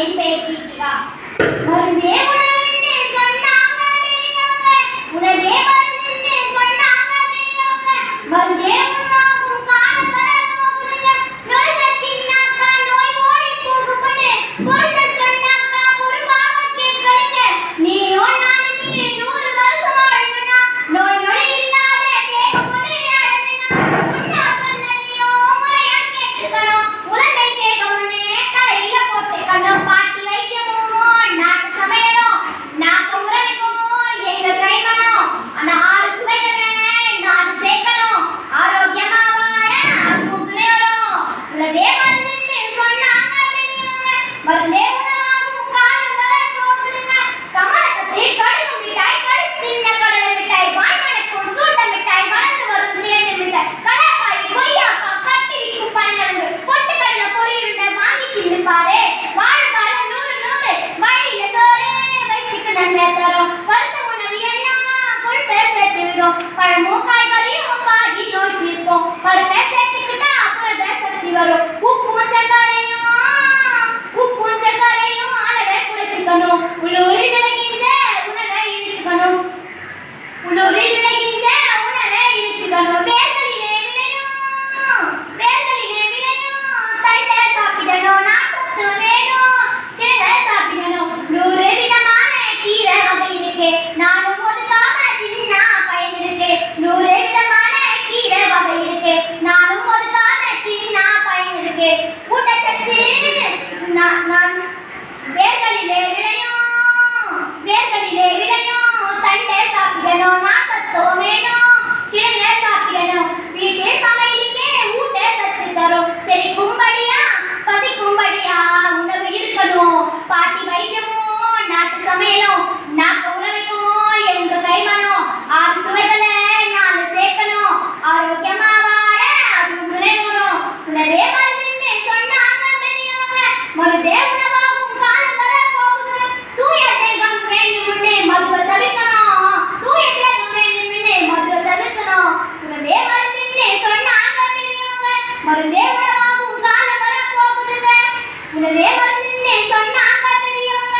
என் பெயர் கீர்த்திகா. மருந்தே உணவுன்னு சொன்னாங்க பெரியவங்க. உணவே மருந்துன்னு சொன்னாங்க பெரியவங்க. மருந்தே உணவாகும் காலம் வர போகுதுங்க நோய் ஓடி போகும்னு சொன்னாக்கா பொறுப்பாக நீயோ நானும் நூறு வருஷம் நோய் நொடி இல்லாத சொன்னதையோ முறையா கேட்டுக்கணும். உலகை தேகம்னு தலையில போட்டுக்கணும். દીકરો પણ હું કાંઈ કરી હું ભાગી ગયો દીકરો வரும் சொன்னாங்க பெரியவங்க மருதே உணவாகும் காலம் வர போகுது. தூய தேகம் வேண்டும்னு மதுவை தவிர்க்கணும் தூய தேகம் வேண்டும்னு மதுவை தவிர்க்கணும் உணவே மருந்துன்னு சொன்னாங்க பெரியவங்க காலம் வர சொன்னாங்க பெரியவங்க